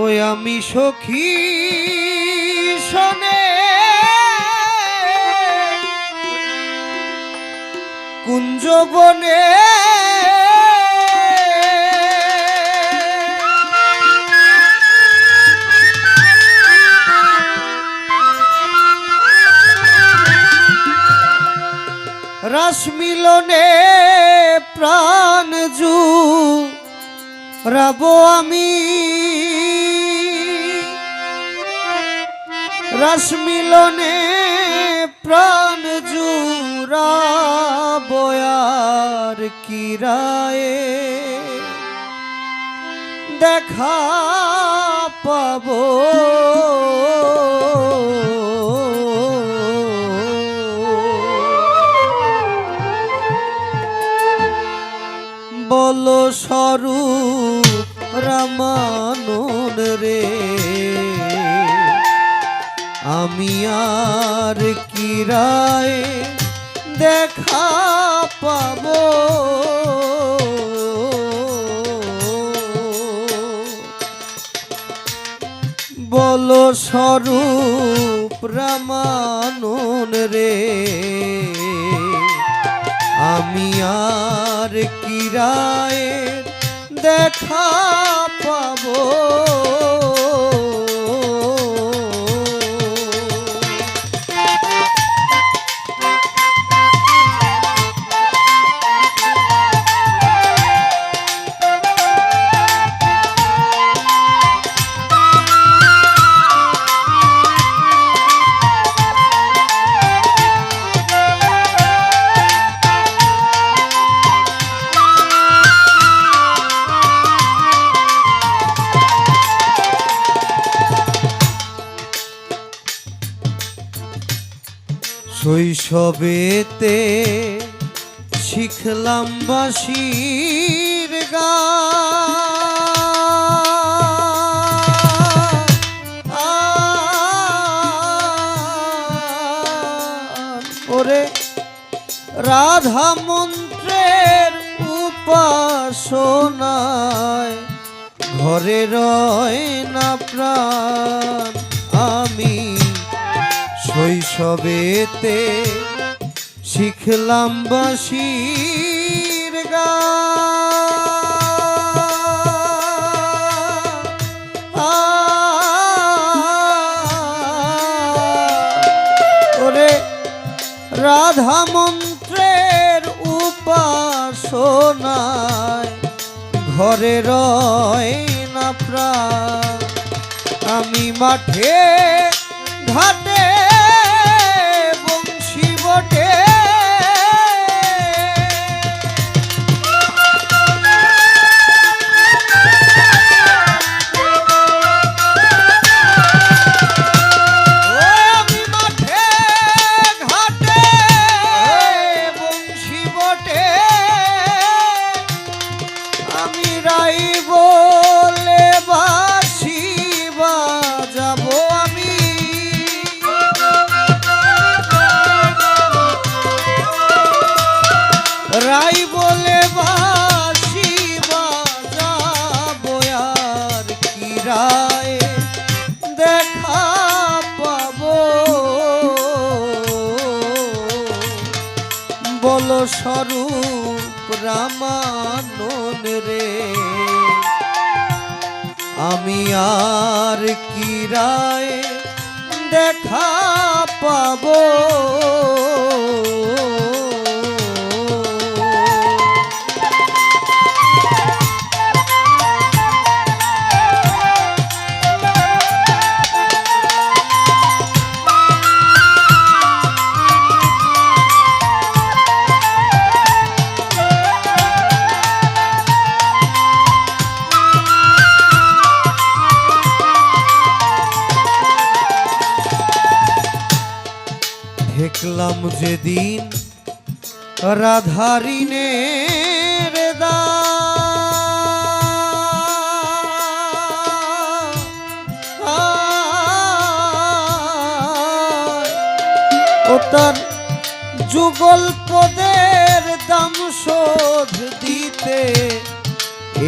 ওই আমি সখী শোনে। কুঞ্জবনে রস মিলনে প্রাণ জু। রব আমি রস মিলনে প্রাণ জুরা বয়ার কিরায়ে দেখা পাব। বল স্বরূপ রামানন রে। আমি আর কিরায় দেখা পাবো? বল স্বরূপ রামানন রে আমি আর কিরায় দেখা পাবো? শৈশবেতে শিখলাম বাসির গা। ওরে রাধা মন্ত্রের উপাসনায় ঘরে রয় না প্রাণ আমি শৈশবেতে শিখলাম বাসির গা। রাধা মন্ত্রের উপাসনায় ঘরে রয় না প্রাণ আমি মাঠে ঘাটে স্বরূপ রামানন রে। আমি আর কি রায় দেখা পাবো? দেখলাম যেদিন রাধারিণে ও তার যুগল পদের দাম শোধ দিতে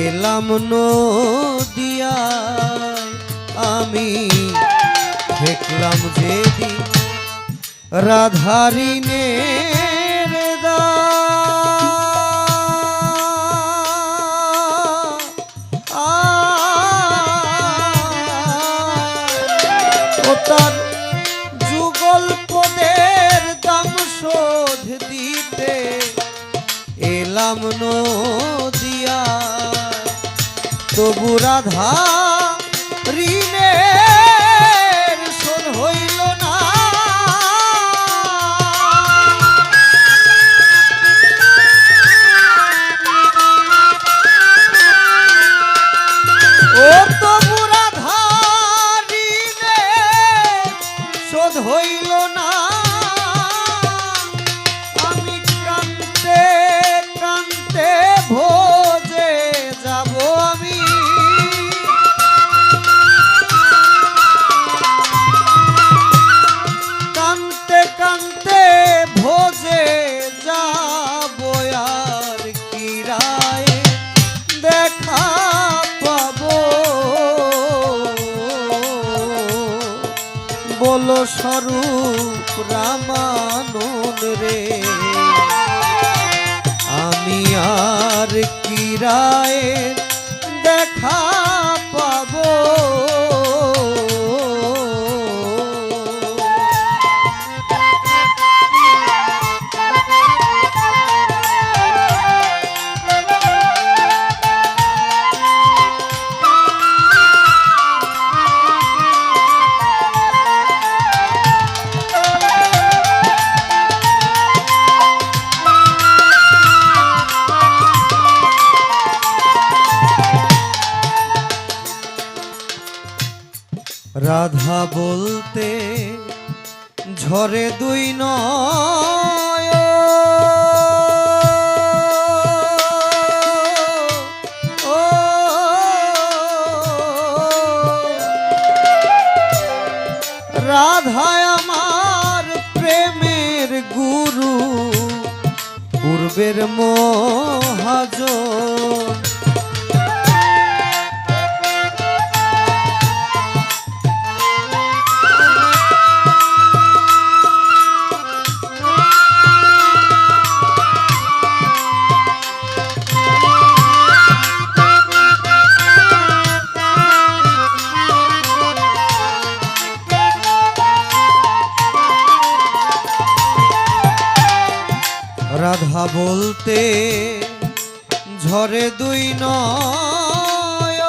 এলাম নদিয়া আমি দেখলাম যেদিন রাধারি নে তার যুগল শোধ দিতে এলাম তবু রাধা রাধা বলতে ঝরে দুই নয় রাধা আমার প্রেমের গুরু পূর্বের মহাজন রাতে ঝরে দুই নয়।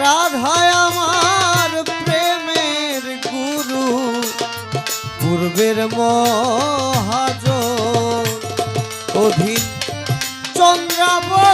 রাধায় প্রেমের গুরু পূর্বের মহাজ অধীন চন্দ্রাবর